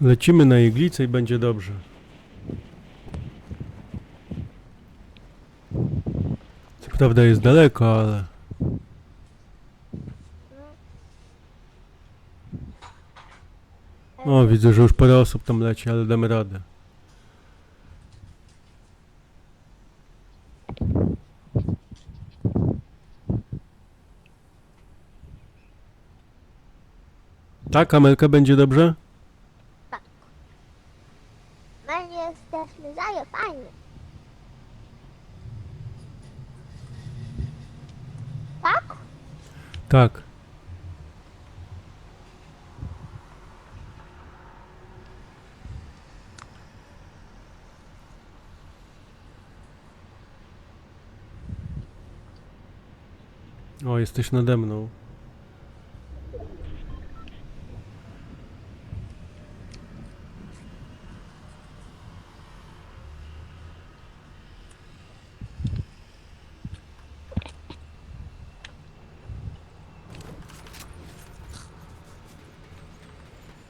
Lecimy na iglicę i będzie dobrze. Co prawda jest daleko, ale... O, widzę, że już parę osób tam leci, ale damy radę. Tak, Amelka, będzie dobrze? My nie jesteśmy zajebani. Tak? Tak. O, jesteś nade mną.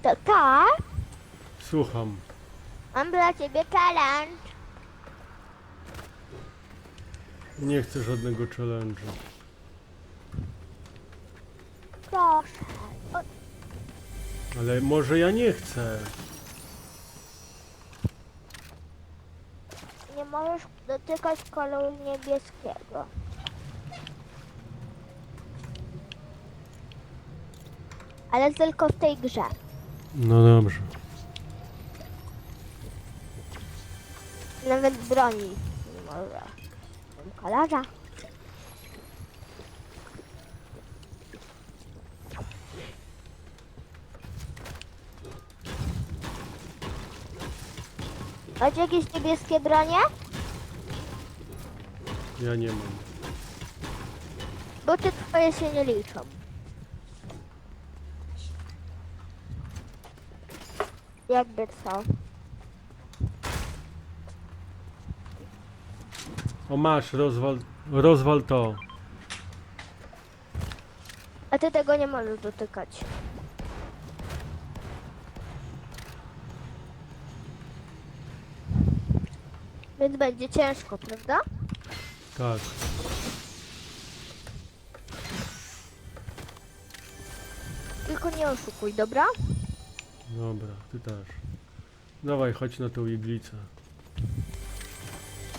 To tak? Słucham. Mam dla ciebie challenge. Nie chcę żadnego challenge'u. Proszę. O, Ale może ja nie chcę. nie możesz dotykać koloru niebieskiego. Ale tylko w tej grze. No dobrze. Nawet broni nie może. Kolorze. Macie jakieś niebieskie bronie? Ja nie mam. Bo te twoje się nie liczą. Jakby co? O masz, rozwal, rozwal to. A ty tego nie możesz dotykać. Więc będzie ciężko, prawda? Tak. Tylko nie oszukuj, dobra? Dobra, ty też. Dawaj, chodź na tą iglicę.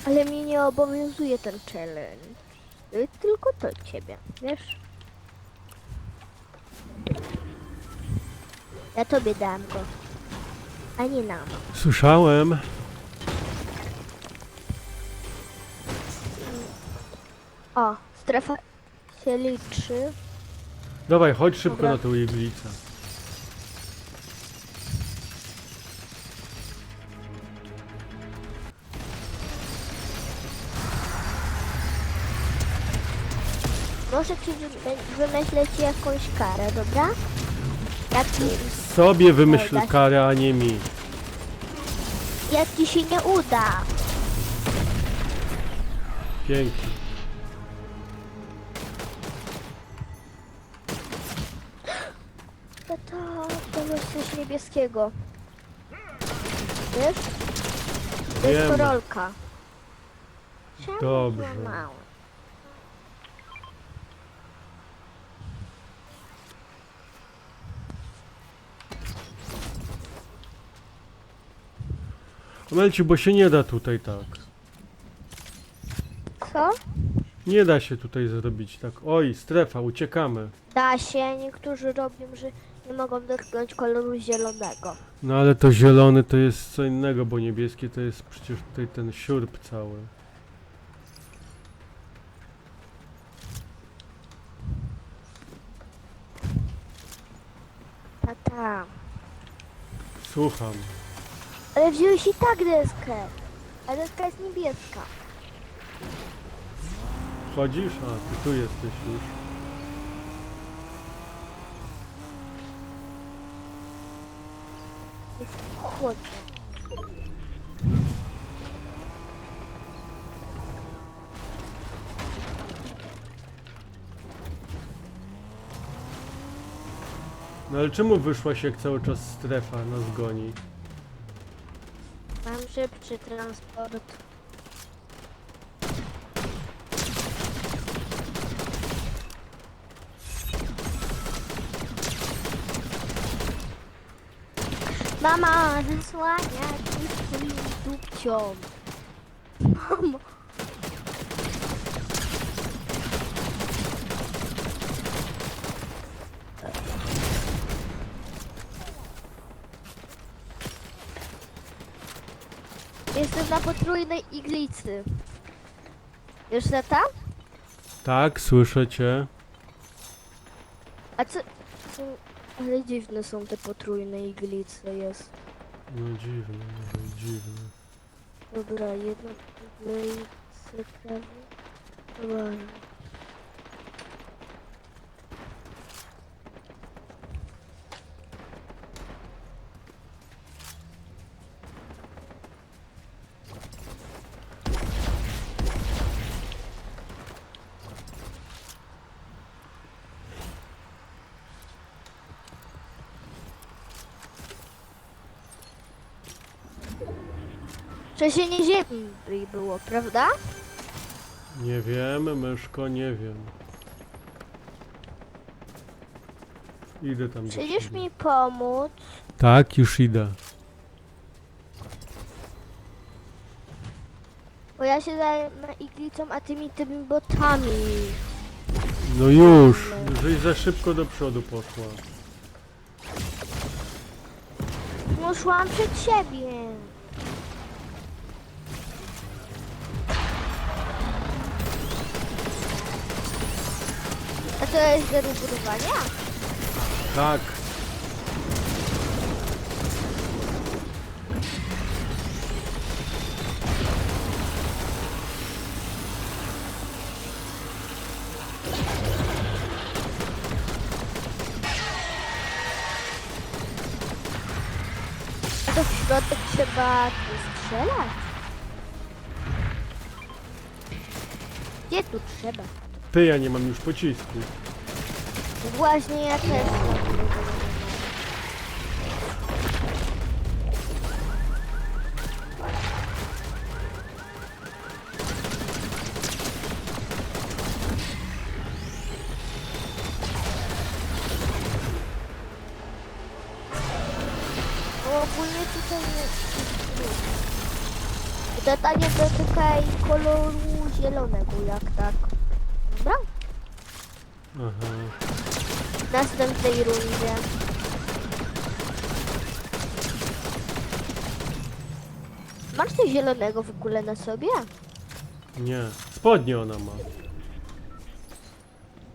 Ale mnie nie obowiązuje ten challenge. Y, Tylko to ciebie, wiesz? Ja tobie dam go. A nie nam. Słyszałem. O, strefa się liczy. Dawaj, chodź szybko Dobra. na tą iglicę. Może ci wy- wymyślę ci jakąś karę, dobra? Jak ci, Sobie wymyśl Ej, da- karę, a nie mi. jak ci się nie uda. Pięknie. To to, to jest coś niebieskiego. Wiesz? To jest Wiem. korolka. Czemu Dobrze. Melciu, bo się nie da tutaj tak. Co? Nie da się tutaj zrobić tak. Oj, strefa, uciekamy. Da się, niektórzy robią, że nie mogą dotknąć koloru zielonego. No ale to zielony to jest co innego, bo niebieskie to jest przecież tutaj ten siurb cały. Tata. Słucham. Ale wziąłeś i tak deskę. A deska jest niebieska. Chodzisz? A, ty tu jesteś już. Jest chłodno. No ale czemu wyszłaś jak cały czas strefa nas goni? Szybszy transport. Mama, zasłania swoim dupcią. Mamo. Jestem na potrójnej iglicy. Już tam? Tak, słyszę cię. A co... co... Ale dziwne są te potrójne iglice, jest. No dziwne, i dziwne. Dobra, jedno iglice prawie. Dobra. Trzęsienie ziemi było, prawda? Nie wiem, myszko, nie wiem. Idę tam do Przyjdziesz ciebie. mi pomóc? Tak, już idę. Bo ja się zajmę iglicą, a tymi tymi botami. No już, żeś za szybko do przodu poszła. No szłam przed siebie. Jest do budowania? Tak. A to w środek trzeba tu strzelać. Gdzie tu trzeba? Ty, ja nie mam już pocisku. Właśnie ja też. mam. Bo ogólnie tutaj nie... To nie dotykaj koloru zielonego, jak tak. Dobra? Aha. W następnej rundzie. Masz coś zielonego w ogóle na sobie? Nie. Spodnie ona ma.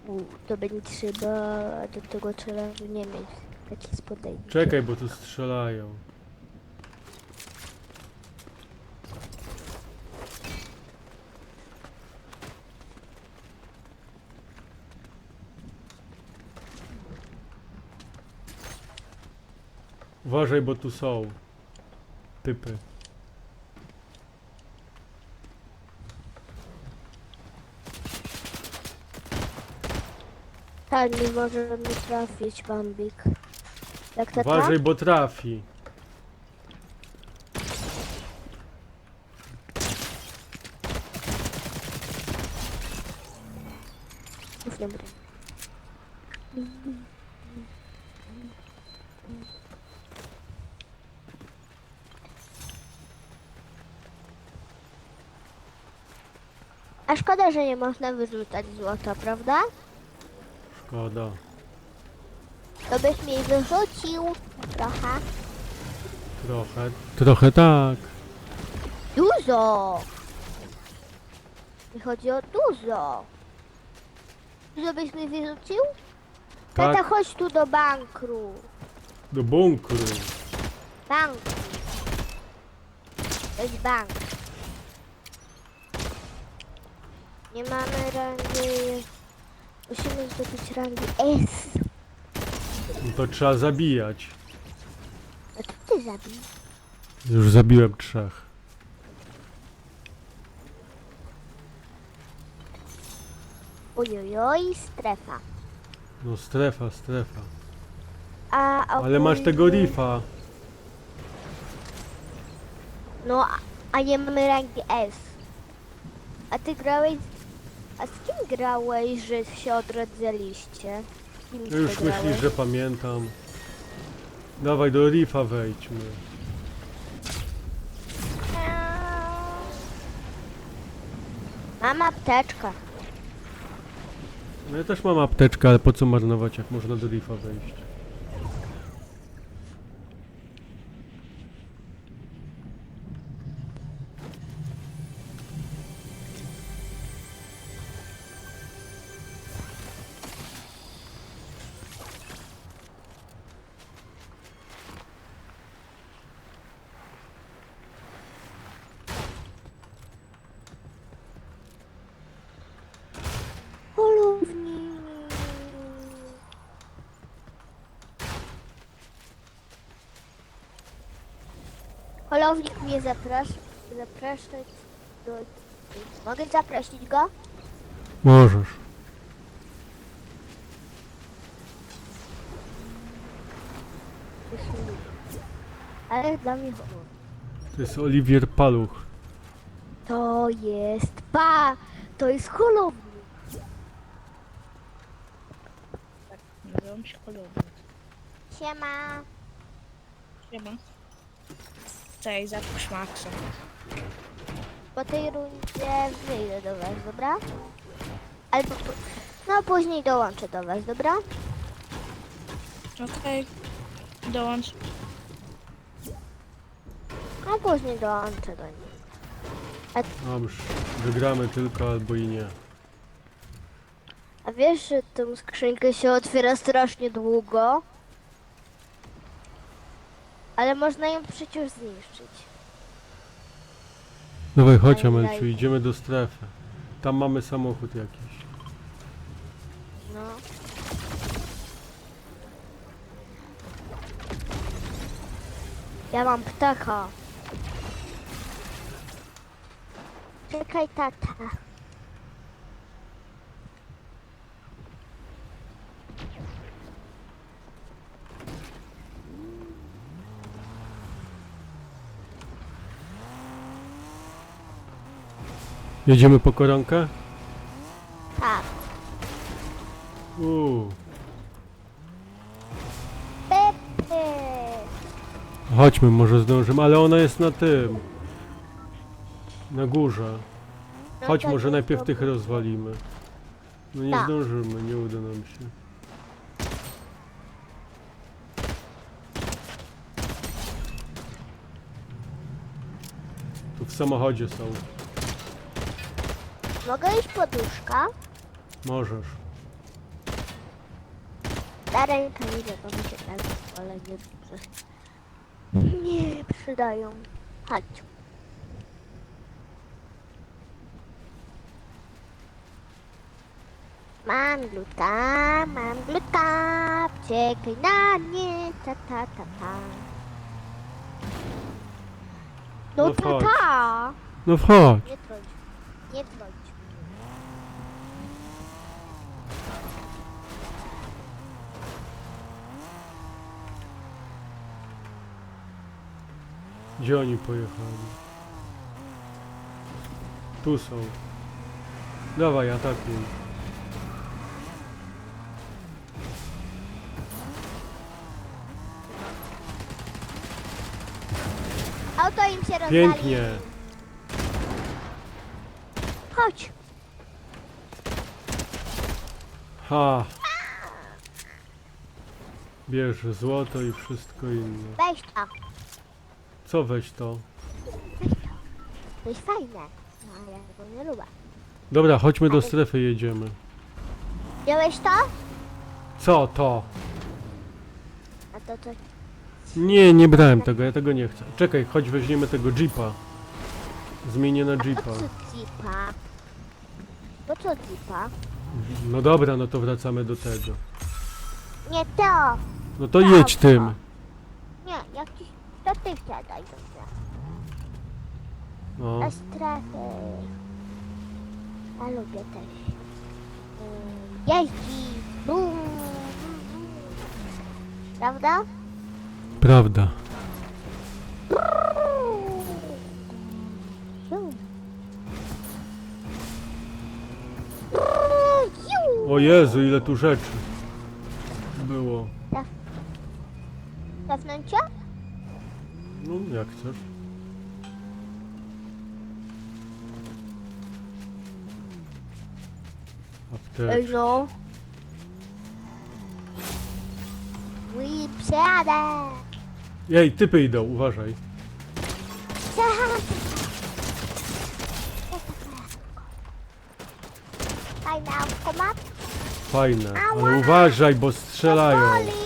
U, to będzie trzeba do tego challenge'u nie mieć takich spodni. Czekaj, bo tu strzelają. Uważaj, bo tu są typy. Tak, nie może mi trafić Bambik. Jak to Uważaj, bo trafi. Będę. A szkoda, że nie można wyrzucać złota, prawda? Szkoda. To byś mi wyrzucił trochę. Trochę. Trochę tak. Dużo! Mi chodzi o dużo. Dużo byś mi wyrzucił? Tata, Tak, chodź tu do bankru. do bunkru. Bank. To jest bank. Nie mamy rangi... Musimy zdobyć rangi S. No to trzeba zabijać. A co ty zabij? Już zabiłem trzech. Ojojoj, strefa. No strefa, strefa. A Ale masz tego rifa. No, a- a nie mamy rangi S. A ty grałeś... Z kim grałeś, że się odradzaliście? Kim ty Już grałeś? myślisz, że pamiętam. Dawaj, do rifa wejdźmy. Mam apteczkę. No ja też mam apteczkę, ale po co marnować, jak można do rifa wejść? Mnie zaprasza, zapraszać do... Mogę zaprosić go? Możesz. Ale dla mnie honor. To jest Oliwier Paluch. To jest pa! To jest holownik. Nazywam się Kolumny. Siema. Siema. Cześć, zapuść Maxa. Po tej rundzie wyjdę do was, dobra? Albo... No później dołączę do was, dobra? Okej. Dołącz. No później dołączę do nich. Dobrze. Wygramy tylko albo i nie. A wiesz, że tą skrzynkę się otwiera strasznie długo? Ale można ją przecież zniszczyć. Dawaj, chodź Amelciu, daj. idziemy do strefy. Tam mamy samochód jakiś. No. Ja mam ptaka. Czekaj, tata. Jedziemy po koronkę? Tak. Uuu. Pepe. Chodźmy, może zdążymy, ale ona jest na tym. Na górze. No Chodź, to może nie najpierw tych rozwalimy. No nie Tak. zdążymy, nie uda nam się. Tu w samochodzie są. Mogę iść poduszka? Możesz. Ta ręka idę, bo mi się tak ale nie dobrze. Nie przydają. Chodź. Mam gluta, mam gluta, czekaj na mnie, ta ta ta ta. No No ta chodź. ta. No wchodź. Nie trąć, nie trąć. Gdzie oni pojechali? Tu są. Dawaj, atakuj. Auto im się rozwali. Pięknie. Chodź. Ha! Bierz złoto i wszystko inne. Weź to. Co weź to? To jest fajne. No ja tego nie lubię. Dobra, chodźmy do strefy, jedziemy. Wziąłeś to? Co to? A to co? Nie, nie brałem tego, ja tego nie chcę. Czekaj, chodź weźmiemy tego jeepa. Zmienię na A po jeepa. co zipa? Po co zipa? No dobra, no to wracamy do tego. Nie to. No to jedź tym. Nie, jakiś... To ty wsiadaj do mnie. No. Na strefy. Ja lubię też. Ym, Jeździ. Bum. Prawda? Prawda. O Jezu, ile tu rzeczy było. Cofnąć cię? No, jak chcesz. Apteczka. no. We przejadę. Jej, typy idą, uważaj. Fajne autko ma. Fajne, ale Ała! uważaj, bo strzelają. Powoli.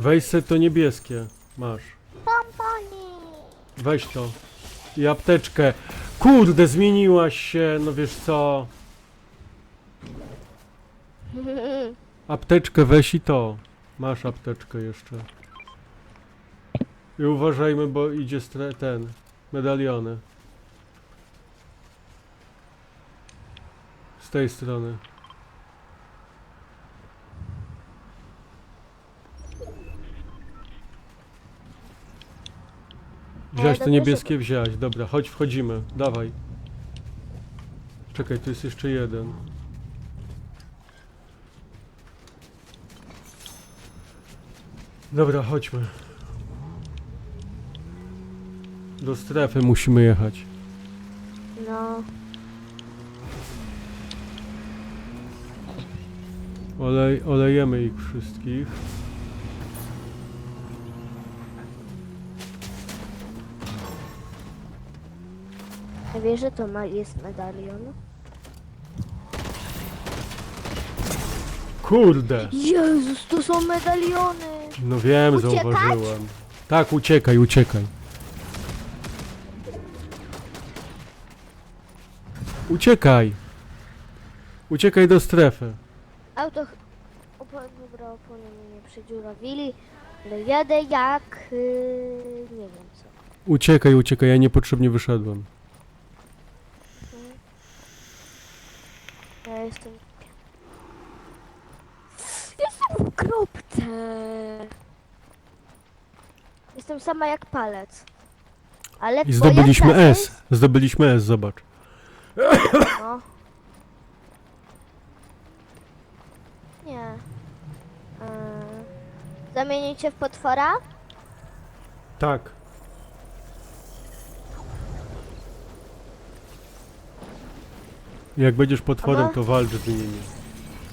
Weź se to niebieskie. Masz. Pomponi. Weź to. I apteczkę. Kurde, zmieniłaś się, no wiesz co. Apteczkę weź i to. Masz apteczkę jeszcze. I uważajmy, bo idzie stre- ten. Medaliony. Z tej strony. Wziąć Ale to dobrze, niebieskie, wziąć. Dobra, chodź, wchodzimy. Dawaj. Czekaj, tu jest jeszcze jeden. Dobra, chodźmy. Do strefy musimy jechać. No. Olej, olejemy ich wszystkich. Wiesz, że to ma, jest medalion? Kurde! Jezus, to są medaliony. No wiem, Uciekać? zauważyłem. Tak, uciekaj, uciekaj. Uciekaj! Uciekaj do strefy. Auto... Opo... Dobra, opony mnie nie przedziurawili. Ale jadę jak... Yy, nie wiem co. Uciekaj, uciekaj, ja niepotrzebnie wyszedłem. Ja jestem... Jestem w kropce. Jestem sama jak palec. Ale I twoja zdobyliśmy klasa S. Zdobyliśmy S, zobacz. No. Nie. Yy... Zamienicie w potwora? Tak. Jak będziesz potworem, Aha. to walcz z nimi.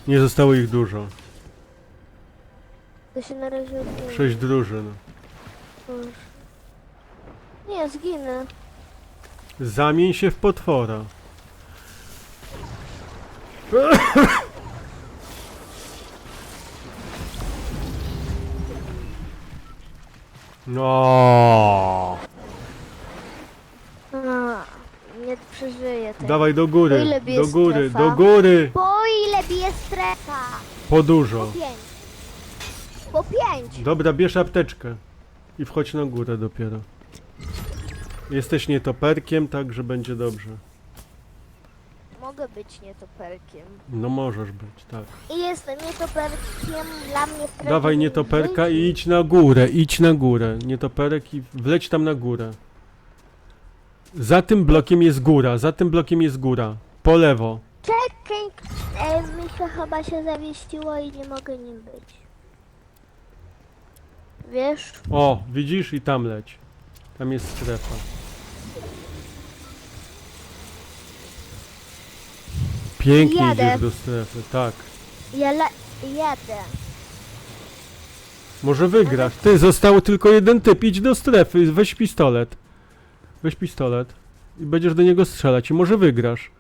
Nie zostało ich dużo. To się na razie odmieni. Sześć drużyn. Już. Nie, zginę. Zamień się w potwora. No. A, nie przeżyję tego. Dawaj do O góry, ile do góry, strefa? do góry. Po ile bije strefa? Po Po dużo. pięć. Po pięć. Dobra, bierz apteczkę. I wchodź na górę dopiero. Jesteś nietoperkiem, także będzie dobrze. Mogę być nietoperkiem. No możesz być, tak. I jestem nietoperkiem dla mnie Dawaj nietoperka i idź na górę, idź na górę. Nietoperek i wleć tam na górę. Za tym blokiem jest góra, za tym blokiem jest góra. Po lewo. Czekaj, e, mi się chyba się zawieściło i nie mogę nim być. Wiesz? O, widzisz? I tam leć. Tam jest strefa. Pięknie Jadę. idziesz do strefy, tak. Ja la- jadę. Może wygrasz. Ty, został tylko jeden typ, idź do strefy, weź pistolet. Weź pistolet i będziesz do niego strzelać i może wygrasz.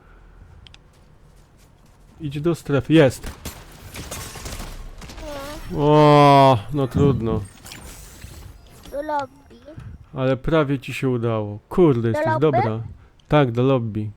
Idź do strefy, jest. O, no trudno. Do lobby. Ale prawie ci się udało. Kurde, jesteś lobby? dobra. Tak, do lobby.